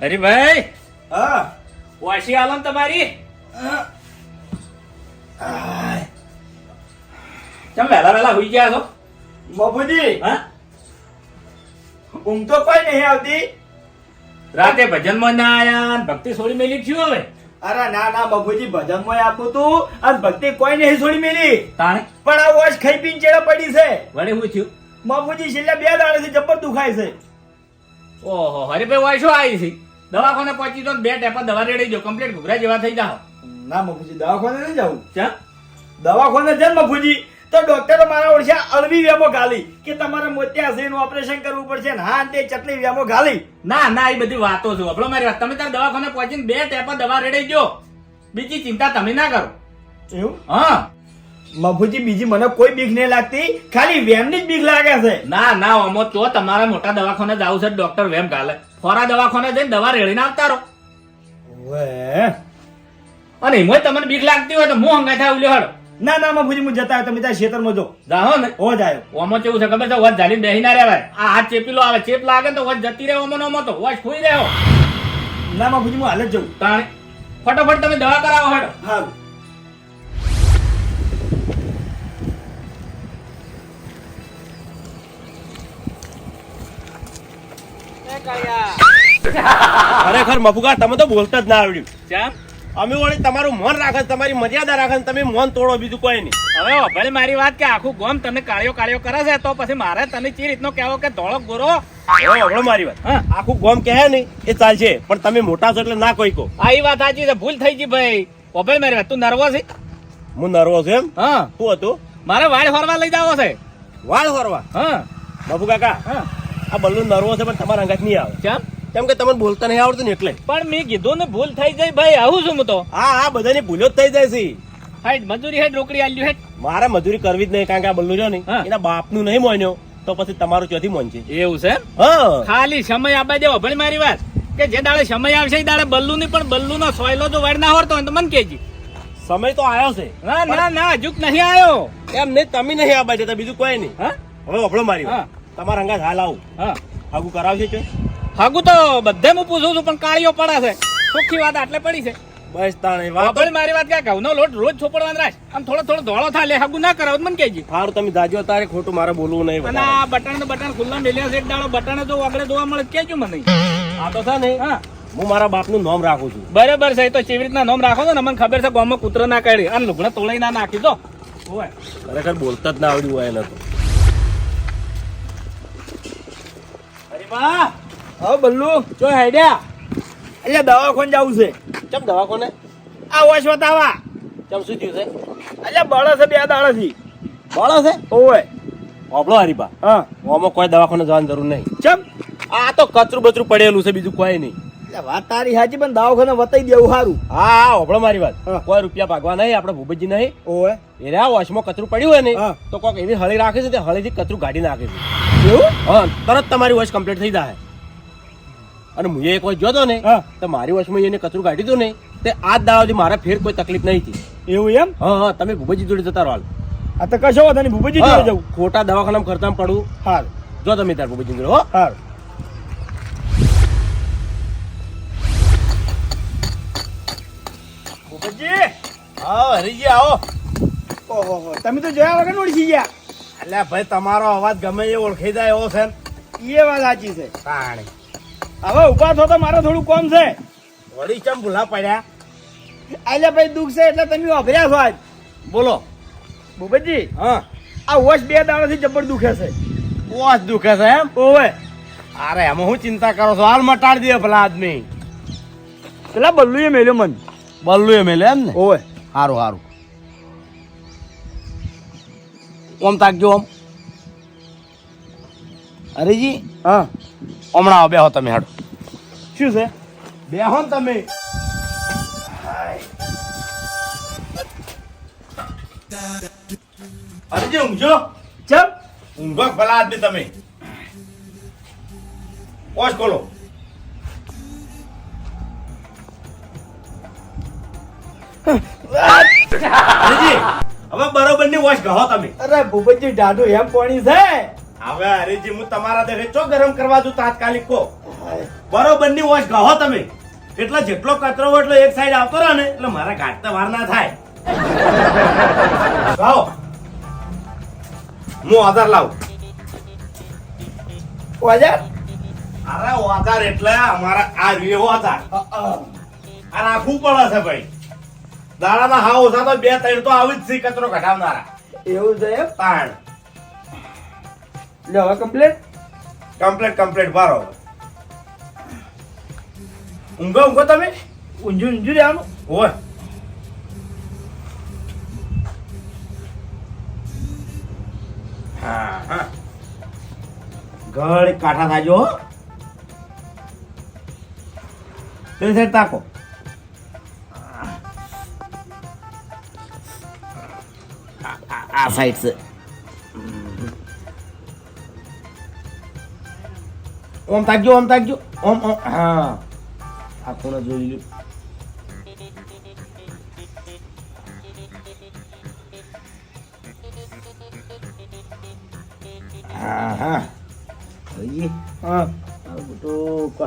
અરે ભાઈ હા. વાસી આલમ તમારી? ચમ વહેલા વહેલા હોઈ ગયા છો? બાપુજી. હા? ઊંઘ તો કોઈ નહીં આવતી. રાતે ભજનમાં ના આયા ભક્તિ છોડી મેલી થયું હવે? અરે ના ના બાપુજી ભજનમાં આપું તું. અને ભક્તિ કોઈ નહીં છોડી મેલી. તાણે? પણ આ વોશ ખાઈ પીને ચેડા પડી છે. વડે હું થયું? બાપુજી છેલ્લા બે દાડેથી જબ્બર દુખાય છે. ઓહો હરીભાઈ શું આવી છે. દવાખાને પહોંચી તો બે ટેપા દવા રેડી જો કમ્પ્લીટ ઘૂઘરા જેવા થઈ જાઓ. ના મફુજી દવાખાને નહીં જવું ચા દવાખાને છે બાપુજી તો ડોક્ટરો મારા ઓળખ્યા અળવી વેમો ગાલી કે તમારે મોતિયા છે ઓપરેશન કરવું પડશે ને? હા તે ચટલી વેમો ગાલી. ના ના એ બધી વાતો છે આપણો મારી વાત. તમે તાર દવાખાને પહોંચીને બે ટેપા દવા રેડી જો બીજી ચિંતા તમે ના કરો. એવું? હા. બાપુજી બીજી મને કોઈ બીક નહીં લાગતી. ખાલી વેમની જ બીક લાગે છે. ના ના અમો તો તમારા મોટા દવાખાને જાવ છે ડોક્ટર વેમ કાલે ફોરા દવાખાને જઈને દવા રેડીને આવતા રહો. અને એમાં તમને બીક લાગતી હોય તો હું હંગાઈ થાય ઉલ્યો હડો ના ના બાપુજી હું જતા તમે ત્યાં ખેતરમાં જો. જાઓ ને. ઓ જાય ઓમો કેવું છે ખબર છે? વચ ઝાલીને બેહી ના રહેવાય. આ હાથ ચેપીલો આવે ચેપ લાગે તો વચ જતી રહે ઓમો નો ઓમો તો. વચ ખુઈ રહ્યો ના બાપુજી હું હાલ જ જઉં. તાણે. ફટાફટ તમે દવા કરાવો હડો હારું. ખરેખર મફુકા તમે તો બોલતા જ ના આવડ્યું. ચા અમે વળી તમારું મન રાખે તમારી મર્યાદા રાખે તમે મન તોડો બીજું કોઈ નહીં. હવે ભલે મારી વાત કે આખું ગોમ તમને કાળિયો કાળિયો કરે છે તો પછી મારે તને ચી રીતનો કહેવો કે ધોળો ગોરો? હવે મારી વાત. આખું ગોમ કહે ને એ ચાલશે પણ તમે મોટા છો એટલે ના કોઈ કહો. આ એ વાત સાચી છે ભૂલ થઈ ગઈ ભાઈ. ઓભળ મારી વાત તું નર્વસ છે હું નર્વસ છું એમ? હા. શું હતું? મારે વાળ ફરવા લઈ જાવો છે. વાળ ફરવા હા. બાપુ કાકા હા. આ બલ્લુ નર્વસ છે પણ તમારા અંગાત નહીં આવે. કેમ કેમ કે તમને બોલતા નહીં આવડતું ને એટલે. પણ મેં કીધું ને ભૂલ થઈ જાય ભાઈ આવું છું હું તો. હા હા બધાની ભૂલો જ થઈ જાય છે. હાઈટ મજૂરી હેઠ રોકડી આલ્યું હેઠ. મારે મજૂરી કરવી જ નહીં કારણ કે આ બલ્લુ જો ને એના બાપનું નહીં મોન્યો તો પછી તમારું ચોથી મોન છે એવું છે હા. ખાલી સમય આપવા દેવો ભલે મારી વાત. કે જે દાડે સમય આવશે એ દાડે બલ્લુ ની પણ બલ્લુ નો સોયલો જો વાળ ના હોતો હોય તો મને કેજી સમય તો આવ્યો છે. ના ના ના હજુ નહીં આવ્યો એમ નહીં તમે નહીં આપવા દેતા બીજું કોઈ નહીં. હા? હવે વફળો મારી વાત. તમારા અંગાત હાલ આવું. હા. હાગુ કરાવશે છો હાગુ તો બધે હું પૂછું છું પણ કાળીઓ પડે છે. ચોખ્ખી વાત આટલે પડી છે. બસ તાણે વાત મારી વાત કે ઘઉંનો લોટ રોજ છોપડવાનો રાખ આમ થોડો થોડો ધોળો થાય લે હાગું ના કરાવ મને કહેજી. સારું તમે દાજો તારે ખોટું મારે બોલવું નહીં અને આ બટન તો ખુલ્લા મેલ્યા છે એક દાડો બટન જો આગળ જોવા મળે તો કેજો મને. આ તો છે ને હા. હું મારા બાપનું નામ રાખું છું. બરાબર છે તો કેવી રીતના નામ રાખો ને મને ખબર છે ગામમાં કૂતરો ના કાઢી. અને લુગડા તોડાઈ ના નાખી દો ખરેખર બોલતા જ ના આવડ્યું હોય એને તો. વાહ હા બલ્લુ જો હેડ્યા. એટલે દવાખાને જવું છે. ચમ દવાખોને? આ વોશ બતાવા. ચમ શું થયું છે? એટલે બળે છે બે દાડાથી. બોલો છે? ઓય ઓબળો હરીબા. હા. ઓમાં કોઈ દવાખાને જવાની જરૂર નહીં. ચમ. આ તો કચરું બચરું પડેલું છે બીજું કોઈ નહીં. વાત તારી સાચી પણ દવાખાને વતાઈ દેવું સારું. હા હા મારી વાત. કોઈ રૂપિયા ભાગવા નહીં આપણે ભૂપતજી નહીં. ઓય એ રહ્યા વોશમાં કચરું પડ્યું હોય ને તો કોઈક એવી હળી રાખે છે તે હળીથી કચરું કાઢી નાખે છે. એવું હા તરત તમારી વોશ કમ્પ્લીટ થઈ જાય અને હું એક વખત જોતો ને હા. તો મારી વોશમાં એને કચરું કાઢી હતું ને તે આજ દાવાથી મારે ફેર કોઈ તકલીફ નહીં હતી. એવું એમ? હા હા તમે ભૂપતજી જોડે જતા રહો આ તો કશો વાંધો નહીં ભૂપજી જોડે જવું. ખોટા દવાખાનામાં ખર્ચામાં પડું. હાલ જો તમે તાર ભૂપતજી જોડે હો. હાર. ભૂપતજી હા હરીજી આવો. ઓહો તમે તો જોયા વગર ઓળખી ગયા એટલે ભાઈ તમારો અવાજ ગમે એ ઓળખી જાય એવો છે એ વાત સાચી છે. પાણી હવે ઊભા થો તો મારે થોડું કોમ છે. વળી ચમ ભૂલા પડ્યા? એટલે ભાઈ દુઃખ છે એટલે તમે વાપર્યા છો આજ. બોલો. ભૂપતજી હા. આ વોશ બે દાડાથી જબર દુખે છે. ઓસ દુખે છે એમ? ઓવે. અરે એમાં હું ચિંતા કરો છો? હાલ મટાડી દે ભલા આદમી. પેલા બલ્લુએ મેલ્યો મન. બલ્લુએ મેલ્યો એમ ને? ઓવે. સારું સારું ઓમ તાકજો ઓમ. હરીજી હા. હમણાં આવો બેહો તમે હાડો. શું છે? બેહો ને તમે. હરીજી ઊંઘજો. ચમ? ઊંઘો ભલા આદમી તમે. ઓશ ખોલો. હરીજી હવે બરોબરની વોશ ગહો તમે. અરે ભૂપતજી ડાઢું એમ પાણી છે. હવે હરીજી હું તમારા દેખે ચો ગરમ કરવા દઉં તાત્કાલિક કો બરોબરની વોશ ગહો તમે. એટલે જેટલો કચરો એટલો એક સાઈડ આવતો રહે ને એટલે મારા ઘાટતા વાર ના થાય. ગાઓ હું આધાર લાવું. વાજા અરે આધાર એટલે અમારા આ રહ્યો ઓધાર આ રાખવું પડે છે ભાઈ. દાડાના હા ઓછા તો બે ત્રણ તો આવી જ છે કચરો ઘટાવનારા એવું છે પાણ. લે હવે કમ્પ્લેટ કમ્પ્લેટ કમ્પ્લેટ ભારો. ઊંઘો ઊંઘો તમે? ઊંઝું ઊંઝું રહેવાનું. હોય. હા હા. ઘડી કાઠા થાજો હો. સાઈડ તાકો. આ- સાઈડ છે ઓમ તાકજો ઓમ તાકજો ઓમ ઓમ હા આ કોણે જોઈ લ્યું હા હા હા તો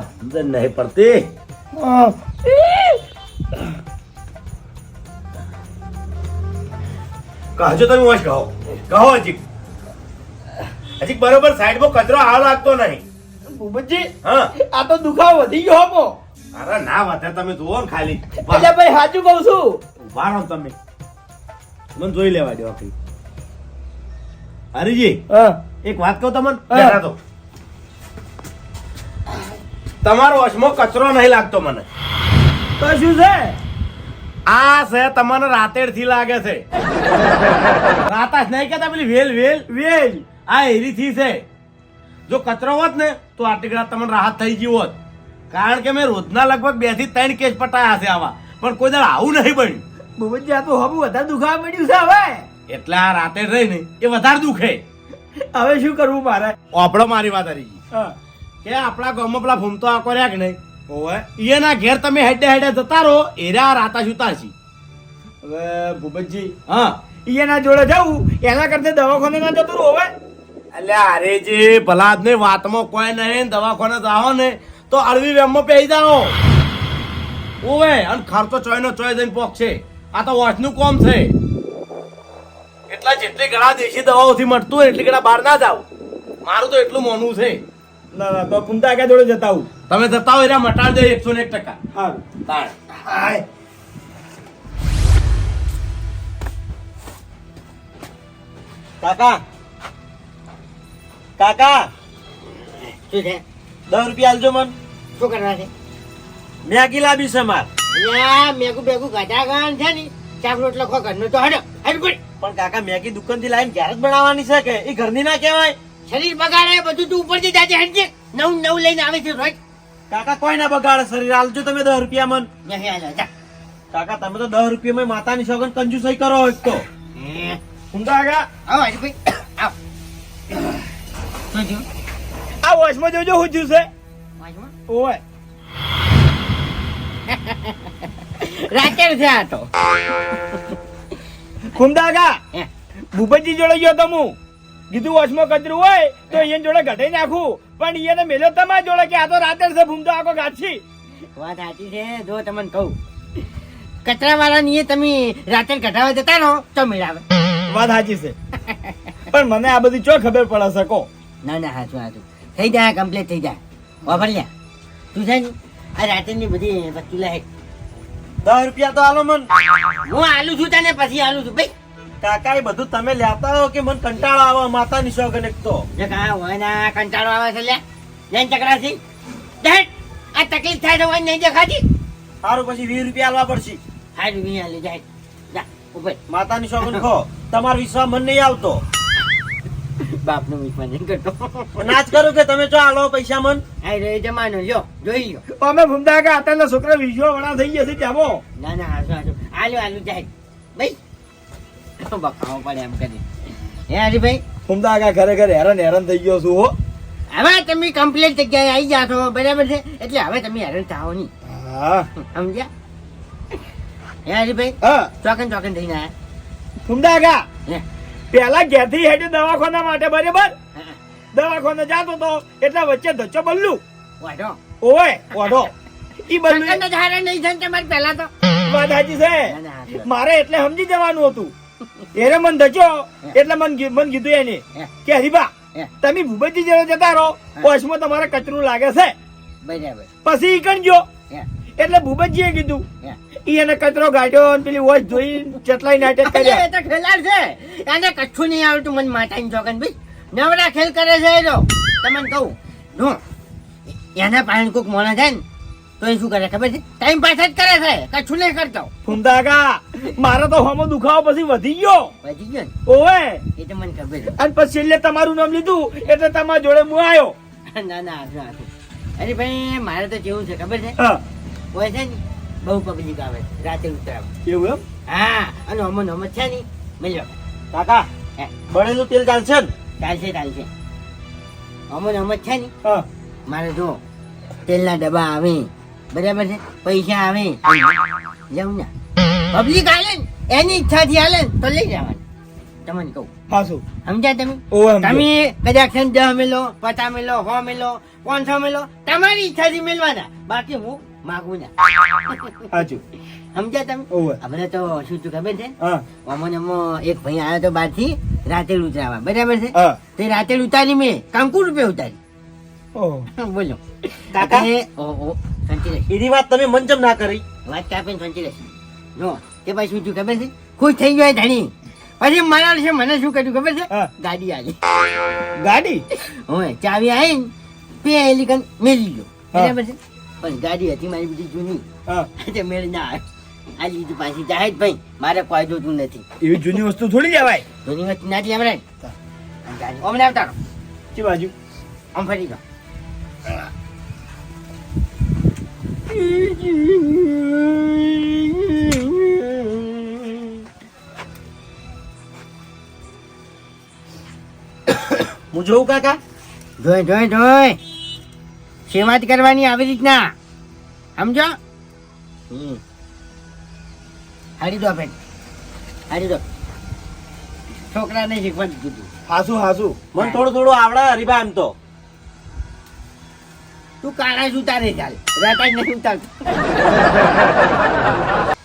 સમજણ નહીં પડતી હા. તમે વોશ કહો. કહો હજી. હજી બરોબર સાઈડમાં કચરો આ લાગતો નહીં. ભૂપતજી હા. આ તો દુખાવો વધી ગયો હો અરે ના વધે તમે જુઓ ને ખાલી. એટલે ભાઈ સાચું કહું છું. ઊભા રહો તમે. મને જોઈ લેવા દો આખી. હરીજી હા. એક વાત કહું તમને? તો. તમારો વશમાં કચરો નહીં લાગતો મને. તો શું છે? આ છે તમને રાતેડથી લાગે છે. રાતા નહીં કેતા પેલી વેલ વેલ વેલ. આ એરી થી છે. જો કચરો હોત ને તો આટલી રાત તમને રાહત થઈ ગઈ હોત. કારણ કે મેં રોજના લગભગ બેથી ત્રણ કેસ પટાયા છે આવા. પણ કોઈ દાડ આવું નહીં બન્યું. બોબજી આ તો હબુ વધારે દુખાવા પડ્યું છે હવે. એટલે આ રાતે રહી ને એ વધારે દુખે. હવે શું કરવું મારે? ઓપડો મારી વાત હરી કે આપણા ગામમાં પેલા ફૂમતો આકો રહ્યા કે નહીં? એના ઘેર તમે હેડે હેડે જતા રહો એરા રાતા સુતા છે. હવે ભૂપતજી હા. એના જોડે જવું એના કરતા દવાખાને ના જતું રહો હવે એટલે અરે જે ભલા ને વાતમાં કોઈ નહીં દવાખાને જાઓ ને તો અળવી વેમમાં પહેરી જાઓ. ઓવે અને ખર્ચો ચોય નો ચોય જઈને પોક છે. આ તો વોચનું કોમ છે. એટલા જેટલી ઘણા દેશી દવાઓથી મળતું હોય એટલી ઘણા બહાર ના જાવ મારું તો એટલું મોનું છે. ના ના તો કુંતા આગળ જોડે જતા આવું. તમે જતા હોય એના મટાડ દે એકસો ને એક ટકા. હા તાણ. હાય. કાકા. કાકા. શું છે? દસ રૂપિયા આલજો મન. શું કરવા છે? મેગી લાવી છે માર. મેગું બેગું ગાધા ગાન છે ને ચાક રોટલો ખો ઘરનો તો હડો હડ પણ કાકા મેગી દુકાનથી લાવીને ઘેર જ બનાવવાની છે કે એ ઘરની ના કહેવાય? શરીર બગાડે બધું તું ઉપરથી જાજે હટજે નવું નવું લઈને આવે છે રોજ. કાકા કોઈ ના બગાડે શરીર? આલજો તમે દસ રૂપિયા મન કાકા તમે તો દસ રૂપિયા માતાની સોગન કંજુસાઈ કરો એક તો. હે. કુંતા આવો હરીભાઈ આવો. આ વોશમાં જોજો શું છે. ઓય. રાતે છે આ તો. આગળ. ભૂપતજી જોડે ગયો તો હું. કીધું વોશમાં કચરું હોય તો અહીંયા જોડે ઘટાઈ નાખું. પણ એને મેલ્યો તમારા જોડે કે આ તો રાતે છે ભૂમતો આખો ગાછી વાત સાચી છે જો તમને કહું. કચરા વાળા ની તમે રાતે ઘટાવા જતા રહો તો મેળાવે. વાત સાચી છે. પણ મને આ બધી ચો ખબર પડે શકો ના ના હાચું હાચું. થઈ જાય કમ્પ્લીટ થઈ જાય વાપર લે તું છે ને આ ની બધી વસ્તુ લે. દસ રૂપિયા તો આલો મન. હું આલું છું તને પછી આલું છું. ભાઈ કાકા એ બધું તમે લેતા હો કે મને કંટાળો આવે માતાની સોગન એક તો? જે કા હોય ના કંટાળો આવે છે લે. જૈન ચકરાથી દેખ આ તકલીફ થાય તો હોય નહીં દેખાતી. સારું પછી વીસ રૂપિયા આલવા પડશે. હારું નહીં આલી જાય જા. ઉપર. માતાની સોગન ખો. તમારો વિશ્વાસ મન નહીં આવતો. બાપનો વિશ્વાસ નહીં કરતો. નાચ કરો કે તમે જો આલો પૈસા મન. આ રે જમાનો જો જોઈ લો અમે ભૂમતા આગળ અત્યારના છોકરા વિશ્વાસ વડા થઈ જશે છે ત્યાં ના ના હાચું હાચું. આલું આલું જાય. ભાઈ બખાવો પડે એમ કરી. હે હરીભાઈ? ભૂમતા આગળ ખરેખર હેરાન હેરાન થઈ ગયો છું હો. હવે તમે કમ્પ્લીટ જગ્યાએ આવી ગયા છો બરાબર છે? એટલે હવે તમે હેરાન થાઓ નહીં. સમજ્યા? હે હરીભાઈ? હા. ચોકન ચોકન થઈને આયા. ભૂમતા આગળ પેલા ઘેરથી હેડ્યો દવાખાના માટે બરાબર. દવાખાને જાતો તો એટલે વચ્ચે ધચ્ચો બદલું વાંધો ઓવે ઓઢો ઈ બલ્લું નહીં થાય તમારે પહેલા તો? વાત સાચી છે. મારે એટલે સમજી જવાનું હતું. એને મન ધચ્યો એટલે મન મન કીધું એને કે હરીબા તમે ભૂપતજી જેવો જતા રહો. ઓછમાં તમારે કચરું લાગે છે. પછી ઈકણ ગયો. એટલે ભૂપતજીએ કીધું ઈ એને કચરો ગાઢ્યો અને પેલી વોચ જોઈ ચટલાઈ નાટક કર્યા. એ તો ખેલાડ છે. એને કચ્છું નહીં આવડતું મને માતાની ચોકન ભાઈ નવરા ખેલ કરે છે એ તો. તમને કહું જો એના પાસે કોક મોણા થાય ને તો એ શું કરે ખબર છે? ટાઈમ પાસ જ કરે છે. કચ્છું નહીં કરતો. ફૂમદાગા મારે તો હમો દુખાવો પછી વધી ગયો. વધી ગયો ઓવે. એ તો મને ખબર છે. અને પછી છેલ્લે તમારું નામ લીધું એટલે તમારા જોડે હું આવ્યો ના ના હાચું, હાચું. અરે ભાઈ મારે તો જેવું છે ખબર છે? હોય છે ને બહુ પબ્લિક આવે રાતે ઉતરાવે. એવું એમ? હા અને અમન અમન છે ને મળ્યો કાકા બળેલું તેલ ચાલશે ને? ચાલશે ચાલશે. અમન અમન છે ને મારે જો તેલના ડબ્બા આવે બરાબર છે? પૈસા આવે. લઉં ને. પબ્લિક આલે ને એની ઈચ્છાથી ને તો લઈ જવાનું. તમને કહું. હાસુ સમજ્યા તમે? તમે કદાચ છે દહ મેલો પચાસ મેલો સો મેલો પાંચસો મેલો તમારી ઈચ્છાથી મેળવાના. બાકી હું માગું ના. હાચું. સમજ્યા તમે? ઓવે. તો શું ખબર છે? અમો એક ભાઈ આવ્યો તો બહારથી રાતે ઉતરાવા. બરાબર છે? તે રાતે ઉતારી મેં. કંકુ રૂપિયા ઉતારી? બોલો. કાકા? એની વાત તમે મંચમ ના કરી? વાત કાપીને સંચી રહેશે જો તે પછી શું થયું ખબર છે? ખુશ થઈ ગયો ધણી. પછી મારા છે મને શું કર્યું ખબર છે? ગાડી આવી. ગાડી? હવે ચાવી આવી પે પેલી કન મેલી ગયો બરાબર છે? પણ ગાડી હતી મારી બધી જૂની. હા. તે મેળ ના આ લીધું પાછી જાય જ ભાઈ મારે કોઈ જોતું નથી. એવી જૂની વસ્તુ થોડી લેવાય. જૂની વસ્તુ ના જ લેવડાય. ગાડી. અમને આવતા શું ચી બાજુ? આમ ફરી જાઓ હું જોઉં કાકા? જોઈ જોઈ જોઈ સેવા જ કરવાની આવી રીતના? સમજો. હાડી દો બેન હાડી દો. છોકરાને શીખવા દીધું હાસુ હાસુ. મને થોડું થોડું આવડે હરીબા એમ તો. તું કાળા જ ઉતારે ચાલ રાતા જ નહીં ઉતારતો.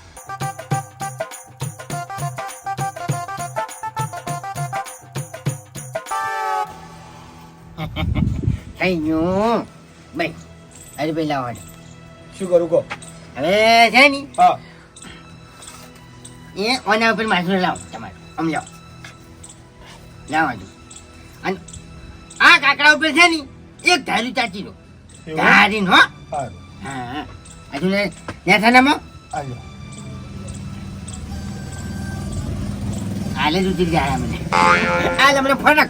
થઈ ભાઈ અરે ભાઈ લાવો હાડી. શું છે ની એ ઓના ઉપર માથું લાવો તમારે આમ લાવો અને આ કાકડા ઉપર છે ને એક ધારું ચાચી લો? ધારી હારું. હા ને ત્યાં થાનામાં હાલે જ ઉતરી જાય મને હાલ મને ફરક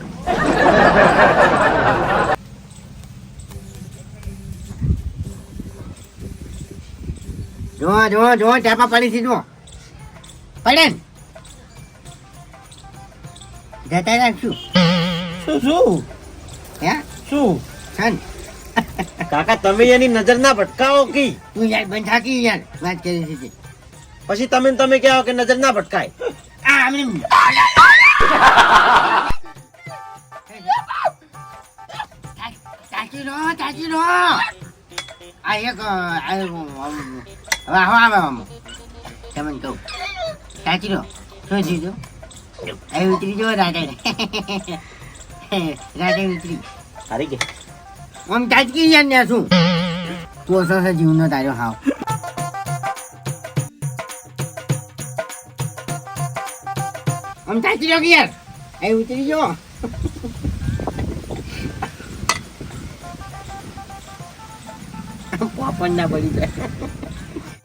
જો જો જો ટાપા પડી છે જો. પડે ને જતા રાખશું. શું શું? હે? શું? છન કાકા તમે એની નજર ના ભટકાવો કી? તું યાર બંધ થાકી યાર વાત કરી છે. પછી તમે તમે કહેવો કે નજર ના ભટકાય? આ આમને ચાચી નો ચાચી નો. આ એક આ હવે આવો આવે આમ તમને કહું ચાચી લો. શું જીજો અહીં ઉતરી જો રાતે રાતે ઉતરી. સારી કે આમ ચાચકી યાર ને શું? તું છે જીવનો તારો હાવ. આમ ચાચી કે યાર અહીં ઉતરી જો પોપન ના પડી જાય.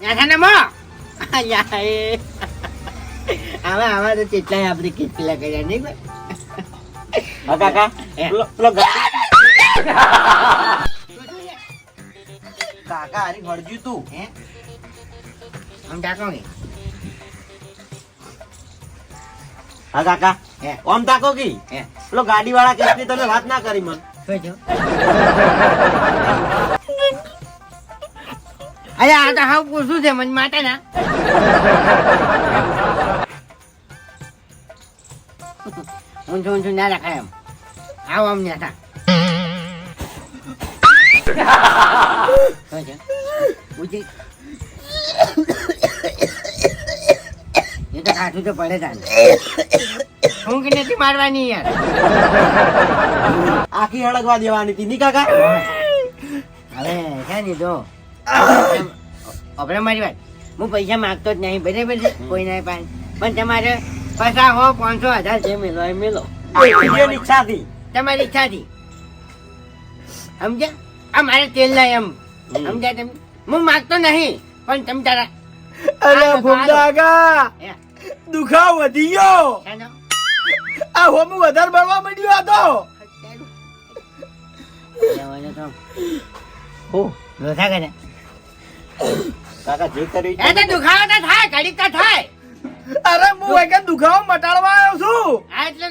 યાર મો આવા આવા તો કેટલાય આપણે કેટલા કર્યા નહીં ભાઈ? હા કાકા. હે. પેલો પેલો કાકા હારી હળજ્યું તું હે? આમ ટાકો કે? હા કાકા. ઓમ તાકો કી? પેલો ગાડી વાળા કેસ તમે વાત ના કરી મને? અરે આ તો હાવ પૂછું છે મને માટે ના. ઊંચું ઊંચું ના રાખાય એમ. આવો આમ ન્યા થા. ઉજી. એ તો ખાધું તો પડે તાને ઊંઘ નથી મારવાની યાર. આખી હળગવા દેવાની હતી ની કાકા? હવે છે ને તો આપણે મારી વાત. હું પૈસા માંગતો જ નહીં બરાબર છે? કોઈ ના પાસે. પણ તમારે પૈસા હો પાંચસો હજાર જે મેલો એ મેલો. ઈચ્છાથી તમારી ઈચ્છાથી. સમજ્યા? આ મારે તેલ લાય એમ. સમજ્યા તમે? હું માંગતો નહીં પણ તમે તારા અરે હે, દુખાવ વધી ગયો? આ હોમું વધારે ભરવા માંડ્યું આ તો. ઓ લોથા કરે. કાકા જે કરી એ તો દુખાવો તો થાય ઘડીક તો થાય. અરે હું એક દુખાવો મટાડવા આવ્યો છું. આ એટલે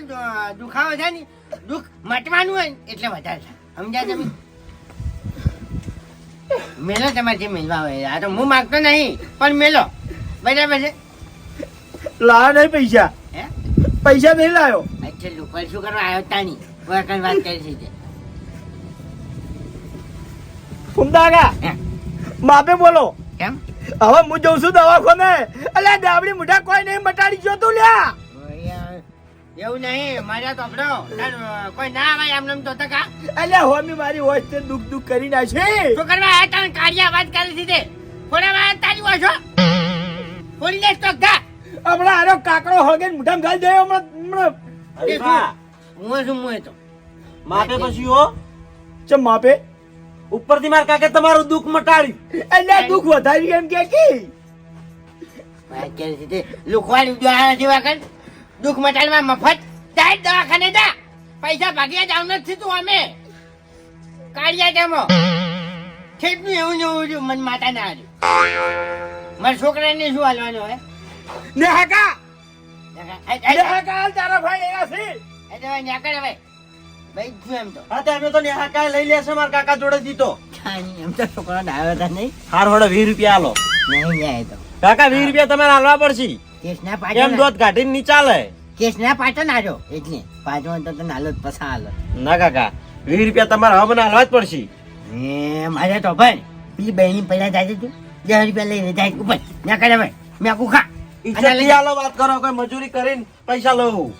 દુખાવો છે ને દુખ મટવાનું હોય એટલે વધારે થાય. સમજ્યા તમે? મેલો તમારે જે મેલવા હોય આ તો હું માગતો નહીં પણ મેલો. બરાબર છે? લાયા નહીં પૈસા. હે? પૈસા નહીં લાયો. અચ્છા લોકો શું કરવા આવ્યો? તાની વળકણ વાત કરી છે તે. માપે બોલો. કેમ? હવે હું જઉં છું દવાખાને. અલ્યા દાબડી મુઠા કોઈ નહીં મટાડી ગયો તું લ્યા. એવું નહીં મારા તો આપણો કોઈ ના આવે તો તકા અલ્યા હોમી મારી હોશ તે દુખ દુખ કરી નાખી. શું કરવા તાન કાઢ્યા વાત કરી છે તે થોડા વાર તારી લેસ તો ગા હમણાં આરો કાકડો હળગે મુઠામાં ગાલી દે હમણાં હમણાં. હું શું હું તો. માપે પછી હો. ચમ માપે? ઉપરથી માર કાકે તમારું દુઃખ મટાડ્યું. અલ્યા દુઃખ વધારી એમ કે કી? લુખવાડી દ્વારા જેવા કર? દુઃખ મટાડવા મફત. જાય દવાખાને જા. પૈસા ભાગ્યા જાવ નથી તું અમે. કાઢ્યા તેમાં ઠેકનું એવું ને છું મન માતા ના હાર્યું મારા છોકરાને શું હાલવાનું હોય? ને હાકા ને હાકા હાલ તારા ભાઈ એના છે. એ તો હવે. ભાઈ ભાઈ છું એમ તો. હા અમે તો નેહા કાંઈ લઈ લેશે મારા કાકા જોડે દીધો એમ તો છોકરો ડાયો હતા નહીં. હાર હોડે વીસ રૂપિયા આલો. નહીં જાય તો. કાકા વીસ રૂપિયા તમારે હાલવા પડશે. કેસના એમ પાછળ કાઢીને ની ચાલે કેસના ના રહ્યો એટલે પાછો તો તને હાલો પસા હાલો. ના કાકા વીસ રૂપિયા તમારે હવે મને હાલવા જ પડશે. મારે તો ભાઈ પેલી બહેની પહેલા જાય તું. દસ રૂપિયા લઈને જાય ઉપર ના કરે ભાઈ મેં કુખા ઈજ્જતથી હાલો વાત કરો કોઈ મજૂરી કરીને પૈસા લઉં.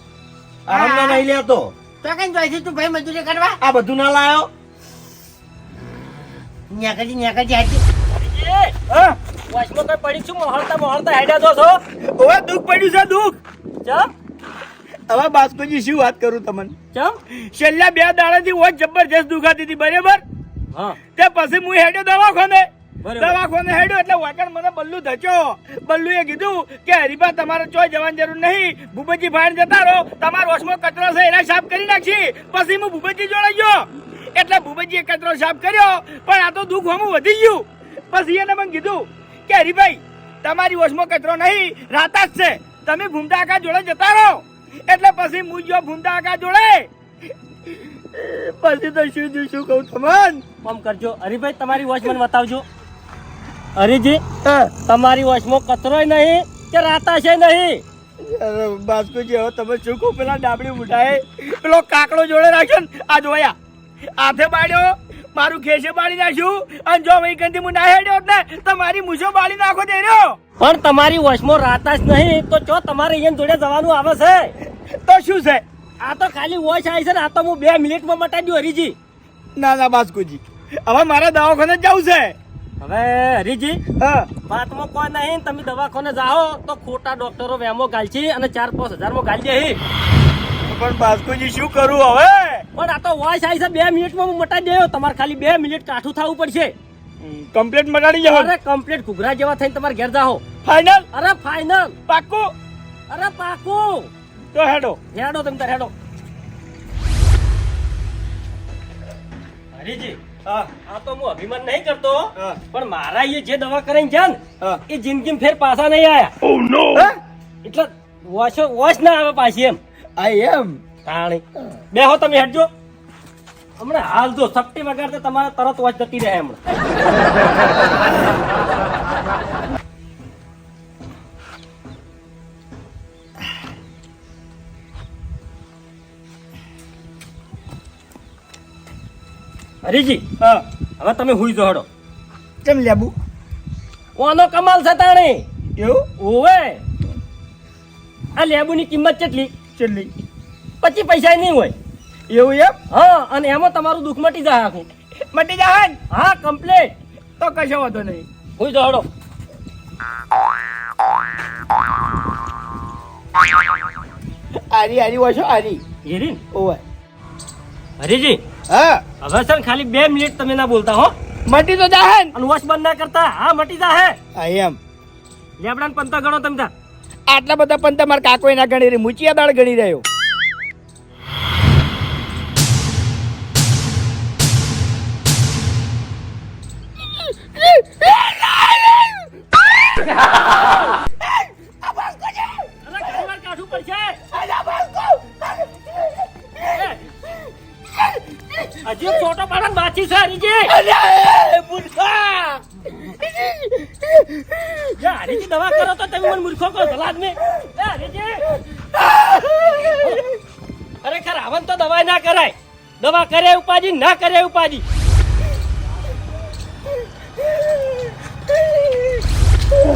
આરામના નહીં લેતો. તો કઈ તું ભાઈ મજૂરી કરવા? આ બધું ના લાયો? ન્યાકડી ન્યાકડી હાચી. હા? વચમાં કઈ પડી છું મોહળતા મોહળતા હેડ્યા જો છો? ઓવે દુઃખ પડ્યું છે દુઃખ. ચમ? હવે બાસ્કોજી શું વાત કરું તમને? ચમ? છેલ્લા બે દાડાથી વોચ જબરજસ્ત દુખાતી હતી બરાબર? હા. તે પછી હું હેડ્યો દવાખાને. દવાખાને હેડ્યો એટલે વાકણ મને બલ્લુ ધચ્યો બલ્લુએ કીધું કે હરીબા તમારે ચોય જવાની જરૂર નહીં. ભૂપતજી ભાઈ જતા રહો. તમારો વશમાં કચરો છે એને સાફ કરી નાખી. પછી હું ભૂપતજી જોડે ગયો. એટલે ભૂપતજીએ કચરો સાફ કર્યો. પણ આ તો દુઃખ હમું વધી ગયું. પછી એને મને કીધું કે હરીભાઈ તમારી વશમાં કચરો નહીં રાતા જ છે. તમે ભૂમતા આકા જોડે જતા રહો. એટલે પછી હું ગયો ભૂમતા આકા જોડે. પછી તો શું શું કહું તમને? આમ કરજો. હરીભાઈ તમારી વોચ મને બતાવજો. હરીજી તમારી વશમાં કચરોય નહીં કે રાતા છે નહીં? બાસ્કુજી હવે તમે શું કહો? પેલા ડાબડી ઉઠાય. પેલો કાકડો જોડે રાખ્યો ને આ જોયા. હાથે બાળ્યો મારું ખેસે બાળી નાખ્યું. અને જો વૈકંઠથી હું ના હેડ્યો ને તો મારી મૂછો બાળી નાખો દે રહ્યો. પણ તમારી વોચમાં રાતા જ નહીં તો જો તમારે અહીંયા જોડે જવાનું આવે છે. તો શું છે? આ તો ખાલી વોશ આવી છે ને આ તો હું બે મિનિટમાં મટાડી દઉં હરીજી ના ના બાસ્કુજી. હવે મારા દવાખાને જ જવું છે. હવે હરીજી હા. વાતમાં કોઈ નહીં તમે દવાખાને જાઓ તો ખોટા ડોક્ટરો વેમો ગાલશી અને ચાર પાંચ હજારમાં ગાલી દે પણ બાસ્કુજી શું કરું હવે? પણ આ તો વોચ આવી છે બે મિનિટમાં હું મટાડી દેવો તમારે ખાલી બે મિનિટ કાઠું થવું પડશે. કમ્પ્લેટ મટાડી જાવ અરે કમ્પ્લીટ ઘૂઘરા જેવા થઈને તમારે ઘેર જાઓ. ફાઈનલ અરે ફાઇનલ પાકું? અરે પાકું. તો હેડો. હેડો તમે તાર હેડો. હરીજી આ તો હું અભિમાન નહીં કરતો પણ મારા એ જે દવા કરીને છે ને એ જિંદગી ફેર પાછા નહીં આયા. હા? એટલે વોશો વોશ ના આવે પાછી એમ. આઈ એમ? તાણી. બે હો તમે હેડજો. હમણાં હાલ જો શક્તિ વગર તમારે તરત વોચ જતી રહે હમણાં. હરીજી હા. હવે તમે હુઈ જો હડો. કેમ લેબુ ઓનો કમાલ છે તાણે. એવું? ઓવે. આ લેબુની કિંમત કેટલી? કેટલી? પચીસ પૈસા નહીં હોય. એવું એમ? હા અને એમાં તમારું દુઃખ મટી જાય આખું. મટી જાય હા કમ્પ્લેટ તો કશો વાંધો નહીં. હુઈ જો હડો. આરી આરી વાશો આરી. હિરીન ઓવે. હરીજી હા. હવે ને ખાલી બે મિનિટ તમે ના બોલતા હો. મટી તો જાહે અને વોશ બંધ ના કરતા. હા મટી જાહે. આઈ એમ. લેબડાને પંતા ગણો તમે આટલા બધા પંતા મારા કાકો ના ગણી રહી. મુચિયા દાળ ગણી રહ્યો. હજી ફોટો પાડન પાડો બાકી છે હરીજી. એ હરીજી દવા કરો તો તમે મને મૂર્ખો કહો સલાદ ને હરીજી. ખરેખર આવન તો દવા ના કરાય. દવા કરે ઉપાજી ના કરે ઉપાજી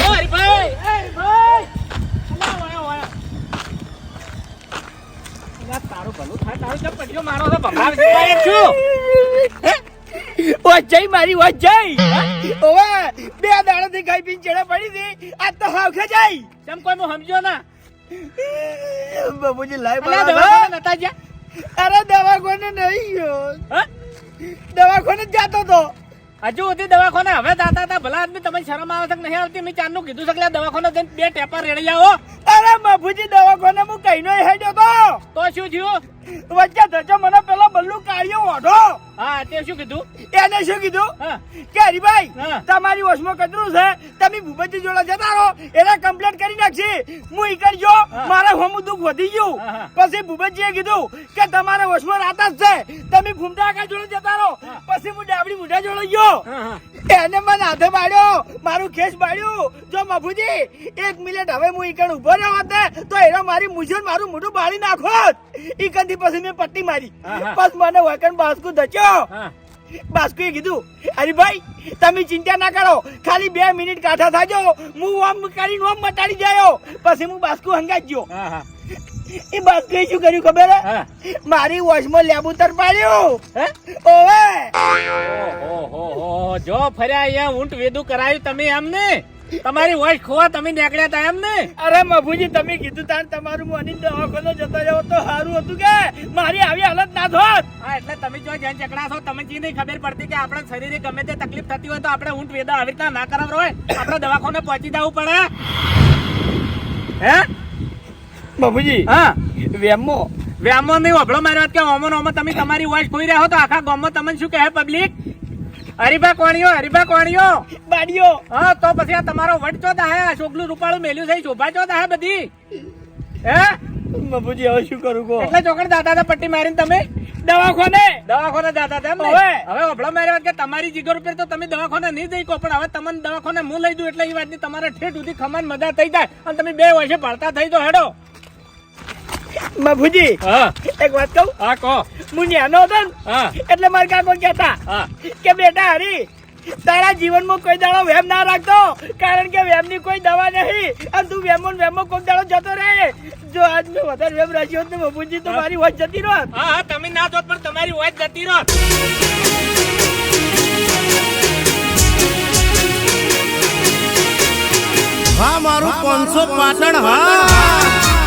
હરીભાઈ! તારું ભલું થાય તારું કેમ પડ્યો મારો તો છું. ઓ જય મારી ઓ જય. ઓવે બે દાડાથી ગાય પીને ચેડા પડી હતી. આ તો હાવ ખજાઈ કેમ કોઈ હું સમજ્યો ના? બાબુજી લાઈ અલા, નતા ગયા? અરે દવાખાને નહીં ગયો? દવાખાને જ જાતો તો. હજુ સુધી દવાખાને હવે દાતા હતા. ભલા આદમી તમે શરમ આવે છે નહીં આવતી? મેં ચાંદનું કીધું છે દવાખાને જઈને બે ટેપા રેડી આવો અરે બાપુજી દવાખાને હું કઈનો હેડ્યો તો. તો શું થયું? વચ્ચે ધચો મને પેલા બલ્લુ કાઢ્યો ઓઢો. હા તે શું કીધું? એને શું કીધું? કે હરીભાઈ તમારી વશમાં કચરું છે તમે ભૂપતજી જોડે જતા રહો એને કમ્પ્લેટ કરી નાખશી. હું ઈ કરજો મારે હોમું દુઃખ વધી ગયું. પછી ભૂપતજીએ કીધું કે તમારે વશમાં રાતા જ છે તમે ભૂમતા કાકા જોડે જતા રહો. પછી હું ડાબડી મુઢા જોડે ગયો. એને મને હાથે બાળ્યો મારું ખેસ બાળ્યું. જો મફુજી એક મિનિટ હવે હું ઈકણ ઊભો રહ્યો હોત તો એનો મારી મુજબ મારું મોઢું બાળી નાખોત. ઈકણથી પછી મેં પટ્ટી મારી. બસ મને વકન બાસ્કુ ધચ્યો. બાસ્કુએ કીધું અરે ભાઈ તમે ચિંતા ના કરો. ખાલી બે મિનિટ કાઠા થાજો. હું ઓમ કરીને ઓમ મટાડી જાયો. પછી હું બાસ્કુ હંગાત ગયો. એ બાસ્કુએ શું કર્યું ખબર હે? મારી વોશમાં લેબુ તર પાડ્યું ઓવે. જો ફર્યા અહીંયા ઊંટ વેદું કરાયું તમે એમને. તમારી વોઇસ ખોવા તમે નીકળ્યા હતા એમને? અરે મભુજી તમે કીધું તાણ તમારું મોની દવાખાનો જતો રહ્યો તો સારું હતું કે? મારી આવી હાલત ના થોત હા એટલે તમે જો જેન ચકડા છો તમે જી નહીં ખબર પડતી કે આપણા શરીરે ગમે તે તકલીફ થતી હોય તો આપણે ઊંટ વેદા આવી રીતના ના કરાવ હોય. આપણે દવાખાને પહોંચી જવું પડે. હે? બાબુજી હા. વેમો. વેમો નહીં વભળો મારી વાત કે ઓમો ને ઓમો તમે તમારી વોઇસ ખોઈ રહ્યા હો તો આખા ગામમાં તમને શું કહે પબ્લિક હરીભા કોણીઓ હરીભા કોણીઓ. બાડીઓ. હા તો પછી આ તમારો વટ ચો દાહે? છોકલું રૂપાળું મેલ્યું થઈ શોભા ચો દાહે બધી? હે? મફુજી હવે શું કરું કો એટલે ચોકડ દાદા દા પટ્ટી મારીને તમે દવાખાને? દવાખાને દાદા તેમ હવે? હવે વભળો મારી વાત કે તમારી જીગર ઉપર તો તમે દવાખાને નહીં જઈ કો પણ હવે તમને દવાખાને હું લઈ દઉં એટલે એ વાતની તમારે ઠેઠ સુધી ખમાન મજા થઈ જાય. અને તમે બે વર્ષે ભણતા થઈ તો હેડો. હા. એક વાત કહું? હા કહો. હું ન્યાનો હતો ને હા. એટલે મારા કાકો કહેતા હા. કે બેટા હરી તારા જીવનમાં કોઈ દાડો વેમ ના રાખતો કારણ કે વેમની કોઈ દવા નહીં અને તું વેમો ને વેમો કોઈ દાડો જતો રહે. જો આજ મેં વધારે વેમ રાખ્યો હોત ને બાપુજી તો મારી વાત જતી રહો હા હા તમે ના જોત પણ તમારી વાત જતી રહો હા મારું પાંચસો પાટણ હા.